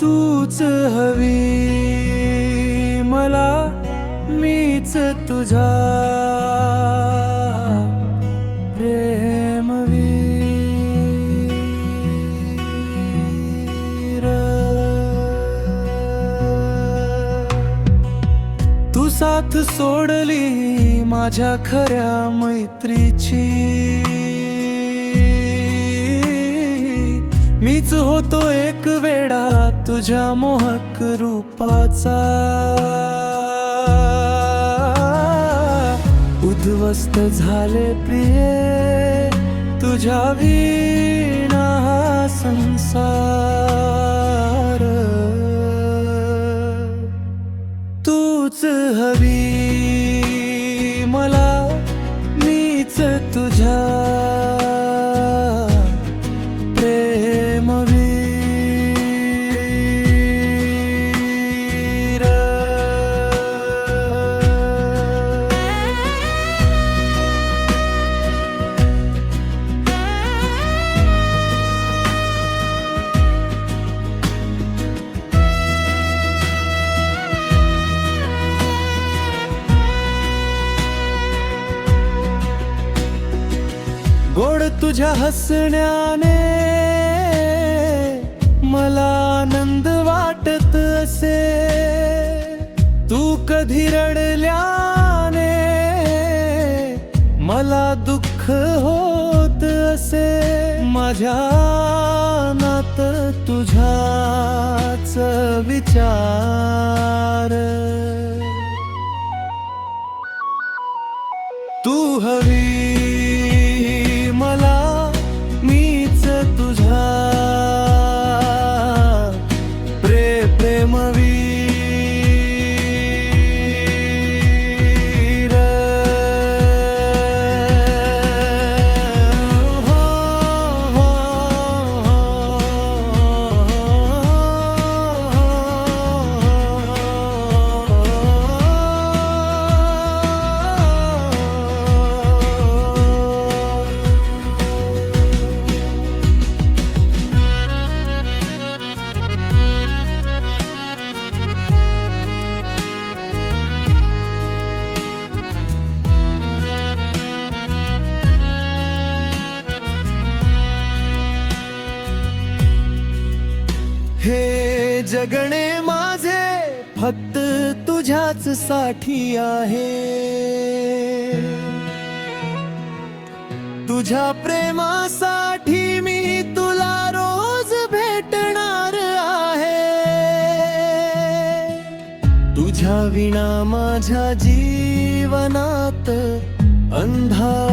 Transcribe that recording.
तूच हवी. मला मीच तुझा प्रेमवीर तू साथ सोडली माझ्या खऱ्या मैत्रीची. मीच होतो एक वेडा तुझ्या मोहक रूपाचा. उद्ध्वस्त झाले प्रिय तुझ्या विणा संसार. तूच हवी मला मीच तुझ्या. गोड तुझ्या हसण्याने मला आनंद वाटत असे. तू कधी रडल्याने मला दुःख होत असे. माझ्या नात तुझ्याच विचार. तू हवी हे जगणे माझे फक्त तुझ्याच साठी आहे. तुझ्या प्रेमासाठी मी तुला रोज भेटणार आहे. तुझ्या विना माझ्या जीवनात अंधार